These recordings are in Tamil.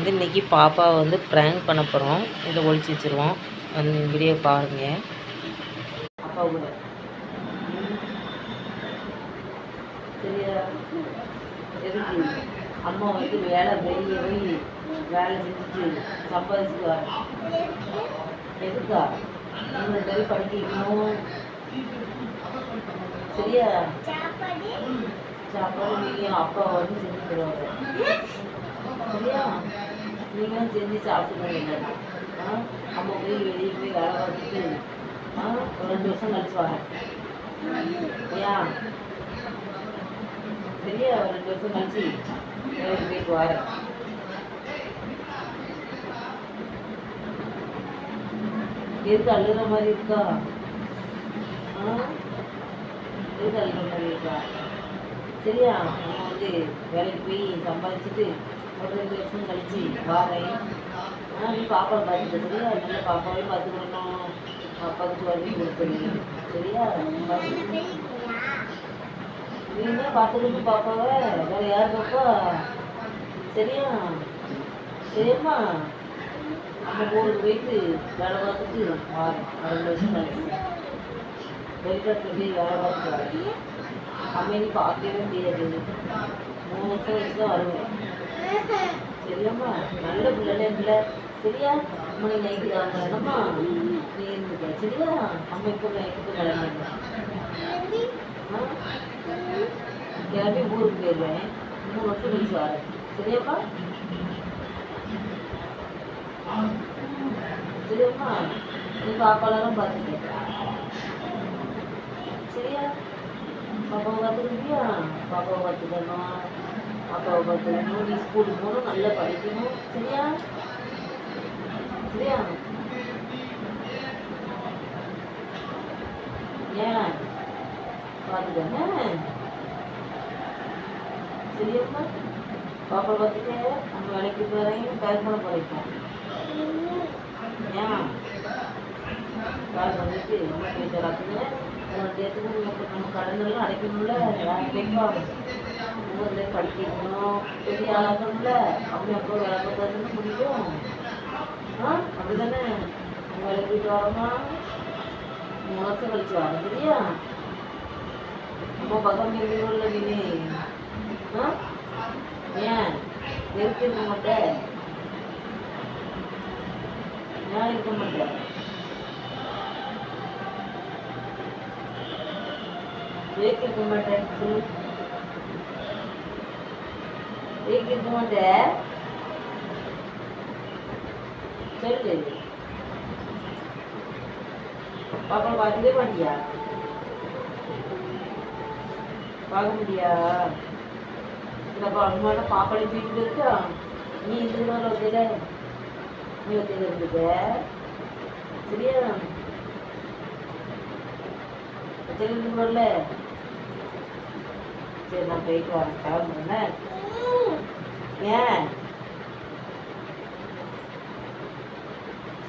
வந்து இன்றைக்கி பாப்பாவை வந்து ப்ராங்க் பண்ண போகிறோம் இதை ஒழிச்சு வச்சுருவோம். வந்து வீடியோ பாருங்க. அப்பா கூட சரியா எதுக்கு அம்மா வந்து வேலை வெளியே போய் வேலை செஞ்சுட்டு சம்பாதிச்சுட்டு வரேன் எதுக்கா நீங்கள் ரெண்டு படிக்கணும் சரியா? சாப்பாடு? நீங்கள் அப்பா வந்து செஞ்சு தருவாங்க சரியா? நீங்களும் செஞ்சு சாப்பிடுங்க ஆ நம்ம போய் வெளியே போய் வேலை பார்த்துட்டு ஆ ஒரு ரெண்டு வருஷம் கழிச்சு வரேன் சரியா சரியா ஒரு ரெண்டு வருஷம் கழிச்சு வேலைக்கு போயிட்டு வரேன் எதுக்கு அழுகிற மாதிரி இருக்கா? ஆ எதுக்கு அழுகிற மாதிரி இருக்கா? சரியா நம்ம வந்து வேலைக்கு போய் சம்பாதிச்சுட்டு ஒரு ரெண்டு வருஷம் கழிச்சு வாரேன் ஆனால் நீ பாப்பாவை பார்த்துக்க சரியா நல்ல பாப்பாவே பார்த்துக்கணும். அப்பாவுக்கு வரையும் கொடுக்கணும் சரியா? நீ தான் பார்த்துக்கணும் பாப்பாவை வேற யார் பாப்பா சரியா? சரிம்மா. நம்ம ஊருக்கு போயிட்டு வேலை பார்த்துட்டு வாரேன் ஒரு ரெண்டு வருஷம் கழிச்சு வெளிநாட்டில் போய் வேலை பார்த்துட்டு வரேன். அம்மையை பார்க்கவே முடியாது. மூணு வருஷம் வச்சு தான் வருவேன். சரியாம்மா நல்ல பிள்ளைல பிள்ளை சரியா? அம்மா நீ நைட்டு கிளம்புறேனம்மா நீ இருந்துக்க சரியா அம்மா இப்போ நைட்டுக்கு கிளம்புறேன் ஆ? கிளம்பி ஊருக்கு போயிடுவேன். மூணு வருஷம் கழிச்சு வரேன். சரியாப்பா? சரியாம்மா. நீ பாப்பாலாம் பார்த்துக்க. சரியா? பாப்பாவை பார்த்துக்கிட்டியா? பாப்பாவை பார்த்துக்கணும்? அப்பாவை தினமும் நீ ஸ்கூலுக்கு போகணும் நல்லா படிக்கணும். சரியா? சரியா? ஏன்? பார்த்துக்கோங்க. சரியாப்பா பாப்பா பார்த்துட்டு நம்ம வேலைக்கு போகிறேன் பேர் பண்ண போகிறேன் ஏன்? கால் வந்துட்டு என்ன டீச்சர் ஆக்குங்க உங்கள் நம்ம கடனெல்லாம் அடைக்கணும்ல. வேலைக்கா வந்து படிக்கணும். பெரிய ஆளாக்கணும்ல அப்படி அப்போ வேலை பார்த்தாருன்னு முடியும். ஆ அப்படி தானே வேலை போயிட்டு வரோமா மூணு வருஷம் கழிச்சு வர சரியா ரொம்ப பக்கம் இருக்கணும்ல நீ ஆ? ஏன்? இருக்க மாட்டேன் ஏன் இருக்க மாட்டேன் ஏக்கு இருக்க மாட்டேன் சொல்லு. ஏக்கு சொல்லு பாப்பா பார்க்கவே மாட்டியா? பார்க்க முடியா? இந்த அம்மாட்ட பாப்பாளி வீட்டுக்கு இருக்கா நீ இந்த மாதிரி வந்தீங்க நீ வந்தீங்க இருந்துக்க சரியா? தெரிஞ்சுக்கல சரி நான் போயிட்டு வரேன். கிளம்புறேன் ஏன்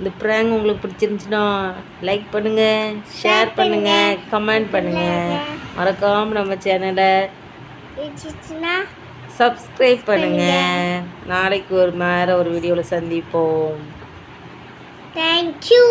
இந்த ப்ராங்க் உங்களுக்கு பிடிச்சிருந்துச்சுன்னா லைக் பண்ணுங்கள் ஷேர் பண்ணுங்கள் கமெண்ட் பண்ணுங்கள் மறக்காமல் நம்ம சேனலை சப்ஸ்கிரைப் பண்ணுங்கள் நாளைக்கு ஒரு மேலே ஒரு வீடியோவில் சந்திப்போம். தேங்க்யூ